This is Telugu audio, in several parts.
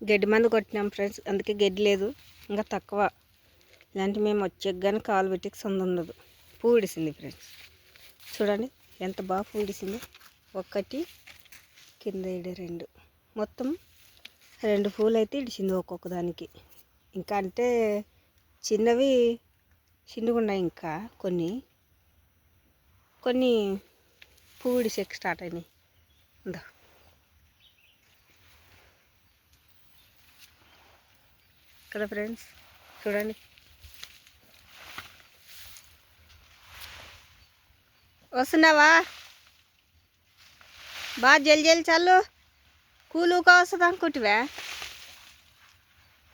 గడ్డి మందు కొట్టినాం ఫ్రెండ్స్. అందుకే గడ్డి లేదు. ఇంకా తక్కువ. ఇలాంటి మేము వచ్చే కానీ కాలు పెట్టి సొంత ఉండదు. పువ్వు విడిసింది ఫ్రెండ్స్. చూడండి ఎంత బాగా పువ్వు విడిసింది ఒకటి కింద ఇడే రెండు. మొత్తం రెండు పూలు అయితే ఇడిచింది ఒక్కొక్క దానికి. ఇంకా అంటే చిన్నవి చిన్నగున్నాయి ఇంకా కొన్ని. కొన్ని పువ్వు ఇడిసేకి స్టార్ట్ అయినాయి. ఉందా కదా ఫ్రెండ్స్ చూడండి. వస్తున్నావా? బాగా జల్ జల్ చల్లు. కూలుగా వస్తుంది అనుకుంటువా?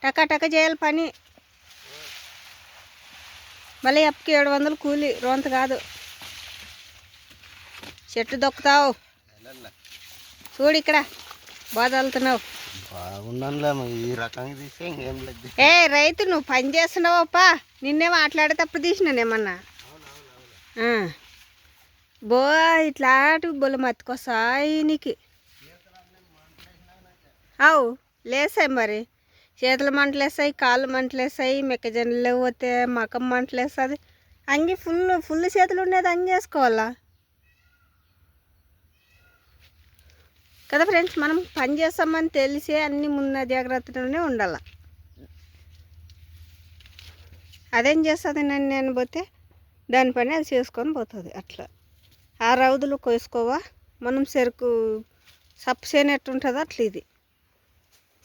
టక టక చేయాలి పని. మళ్ళీ ఎప్పకి ఏడు వందలు కూలి రోంత కాదు. చెట్టు దొక్కుతావు. చూడు ఇక్కడ బాగా చల్లుతున్నావు బాగున్నానులే ఈ రకంగా ఇంకేం లేదు. ఏ రైతు నువ్వు పని చేస్తున్నావప్పా. నిన్నే మాట్లాడేటప్పుడు తీసినానేమన్నా ఆ. బో ఇట్లాంటివి బొల మత్తుకొస్తాయి నీకు. అవు లేసాయి మరి. చేతులు మంటలేసాయి కాళ్ళు మంటలేసాయి మెక్కజొన్నలు పోతే మకం మంటలేస్తుంది. అంగి ఫుల్ ఫుల్ చేతులు ఉండేది అంగి వేసుకోవాలా కదా ఫ్రెండ్స్? మనం పని చేస్తామని తెలిసే అన్ని ముందు జాగ్రత్తలోనే ఉండాల. అదేం చేస్తుంది నన్ను నేను పోతే దాని పని అది చేసుకొని పోతుంది అట్లా. ఆ రౌదులు కోసుకోవా? మనం చెరుకు సప్పు చేను ఎట్టుంటుందో అట్లా ఇది.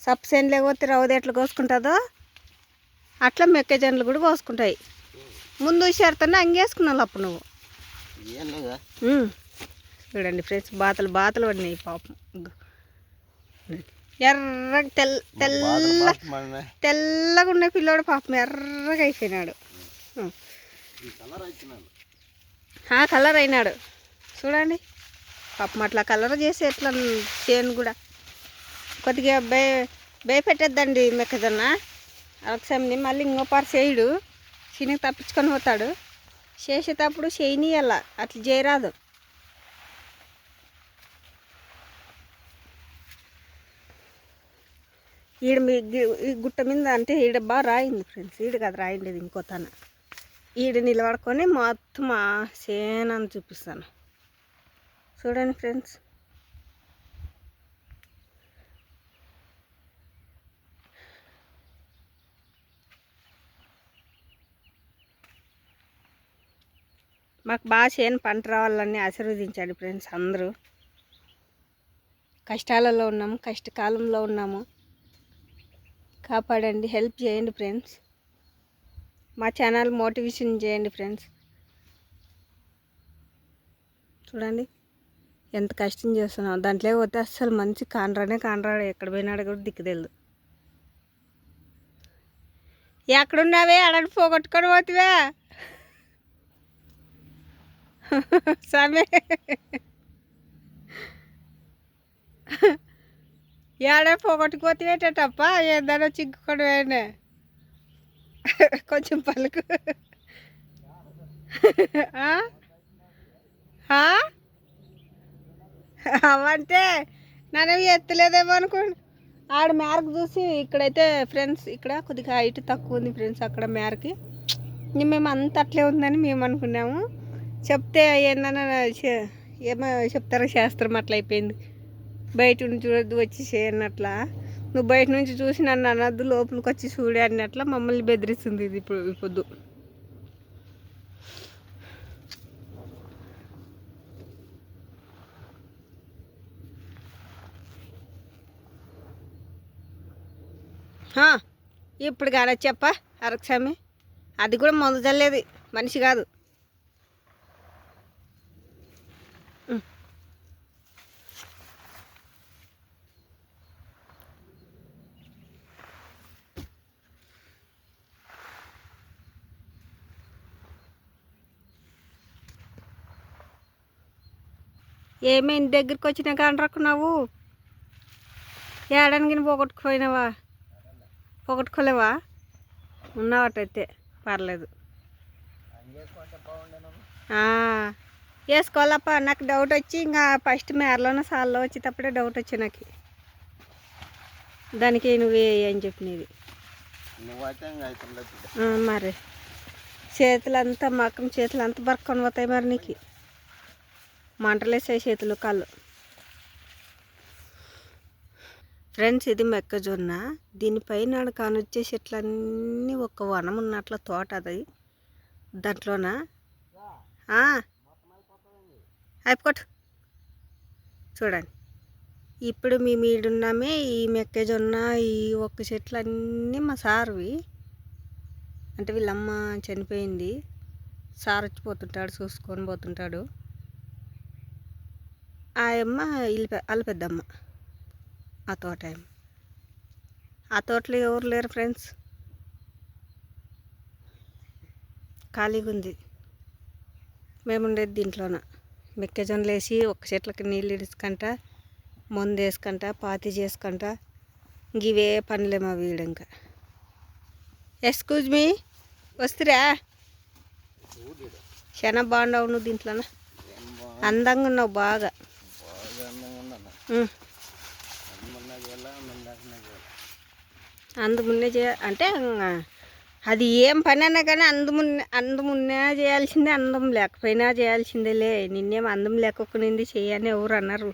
సప్పు చేను లేకపోతే రౌదు ఎట్లా కోసుకుంటుందో అట్లా మెక్కజొన్నలు కూడా కోసుకుంటాయి. ముందు చేరుతానే అంగేసుకున్నావు అప్పుడు నువ్వు. చూడండి ఫ్రెండ్స్ బాతలు బాతలు పడినాయి పాపం. ఎర్రగా తెల్ల తెల్ల తెల్లగా ఉన్న పిల్లోడు పాపం ఎర్రగా అయిపోయినాడు. కలర్ అయినాడు. చూడండి. పాపం అట్లా కలర్ చేసి ఎట్లా చేను కూడా. కొద్దిగా బే భయపెట్టద్దండి మెక్కజొన్న. అలక్సమ్ని మళ్ళీ ఇంకో పారు చేయడు. చిన్నకి తప్పించుకొని పోతాడు. చేసేటప్పుడు చేయనీయాల. అట్లా చేయరాదు. ఈడ మీ ఈ గుట్ట మీద అంటే ఈడ బాగా రాయింది ఫ్రెండ్స్. ఈడ కాదు రాయిండేది ఇంకో తన. ఈడ నిలబడుకొని మొత్తం ఆ సేనని చూపిస్తాను. చూడండి ఫ్రెండ్స్. మాకు బాగా చేను పంట రావాలని ఆశీర్వదించండి ఫ్రెండ్స్ అందరూ. కష్టాలలో ఉన్నాము కష్టకాలంలో ఉన్నాము. కాపాడండి. హెల్ప్ చేయండి ఫ్రెండ్స్. మా ఛానల్ మోటివేషన్ చేయండి ఫ్రెండ్స్. చూడండి. ఎంత కష్టం చేస్తున్నాం. దాంట్లో పోతే అస్సలు మంచి కానరానే కానరాడు. ఎక్కడ పోయినాడు కూడా దిక్కుదేళ్ళు ఎక్కడున్నావే? అడని పోగొట్టుకొని పోతువే. సమే. ఏడే పోగొట్టుకోతేటప్ప ఏదైనా చిక్కుకోవడమేనే కొంచెం పలుకు. అవంటే నన్ను ఎత్తలేదేమో అనుకోండి ఆడ మేరకు చూసి ఇక్కడైతే ఫ్రెండ్స్ ఇక్కడ కొద్దిగా హైట్ తక్కువ ఉంది ఫ్రెండ్స్ అక్కడ మేరకి. ఇంక మేము అంత అట్లే ఉందని మేము అనుకున్నాము. చెప్తే ఏందన్నా ఏమో చెప్తారో శాస్త్రం అట్లా అయిపోయింది బయట నుంచి చూడద్దు వచ్చి చేయనట్లా నువ్వు బయట నుంచి చూసి నన్ను అనద్దు లోపలికి వచ్చి చూడే అన్నట్లా మమ్మల్ని బెదిరిస్తుంది ఇది ఇప్పుడు ఇప్పుడు. పొద్దు ఇప్పుడు కానీ చెప్ప అరక్షమి అది కూడా మందు చల్లేది మనిషి కాదు. ఏమి ఇంటి దగ్గరికి వచ్చినా కానీ రక్కున్నావు ఏడానికి పోగొట్టుకుపోయినావా? పోగొట్టుకోలేవా? ఉన్నావటైతే పర్లేదు. వేసుకోవాలప్ప నాకు డౌట్ వచ్చి ఇంకా ఫస్ట్ మేరలోనే సాల్లో వచ్చేటప్పుడే డౌట్ వచ్చి నాకు. దానికి నువ్వే అని చెప్పినది. మరి. చేతులంతా మకం చేతులు అంతా బరకొని పోతాయి మరి నీకు. మంటలేసాయి చేతులు కాళ్ళు. ఫ్రెండ్స్ ఇది మొక్కజొన్న. దీనిపైన కానొచ్చే చెట్లన్నీ ఒక వనం ఉన్నట్ల తోట అది. దాంట్లోన? అయిపోటు. చూడండి. ఇప్పుడు మీ మీడున్నామే ఈ మొక్కజొన్న ఈ ఒక్క చెట్లన్నీ మా సార్వి. అంటే వీళ్ళమ్మ చనిపోయింది. సార్ వచ్చిపోతుంటాడు చూసుకొని పోతుంటాడు. ఆ అమ్మ ఇల్లు వాళ్ళ పెద్దమ్మ. ఆ తోట అమ్మ ఆ తోటలో ఎవరు లేరు ఫ్రెండ్స్? ఖాళీగా ఉంది. మేము ఉండేది దీంట్లోన. మెక్కెజొన్నలు వేసి ఒక్క చెట్లకి నీళ్ళు ఇడుచుకుంటా మందు వేసుకుంటా పాతి చేసుకుంటా ఇవే పనులే మా వీడు ఇంకా. ఎక్స్క్యూజ్ మీ వస్తురా? చాలా బాగున్నావు నువ్వు దీంట్లోన. అందంగా ఉన్నావు బాగా అందంగా ఉన్నాను ఉం. మొన్న చేయాల మందాకనే చేయాలి అందుమున్నే చే అంటే అది ఏం పని అన్నా కానీ అందుమున్నే అందుమున్నే చేయాల్సిందే అందం లేకపోయినా చేయాల్సిందేలే. నిన్నేం అందం లేకపోయింది చేయని ఎవరు అన్నారు.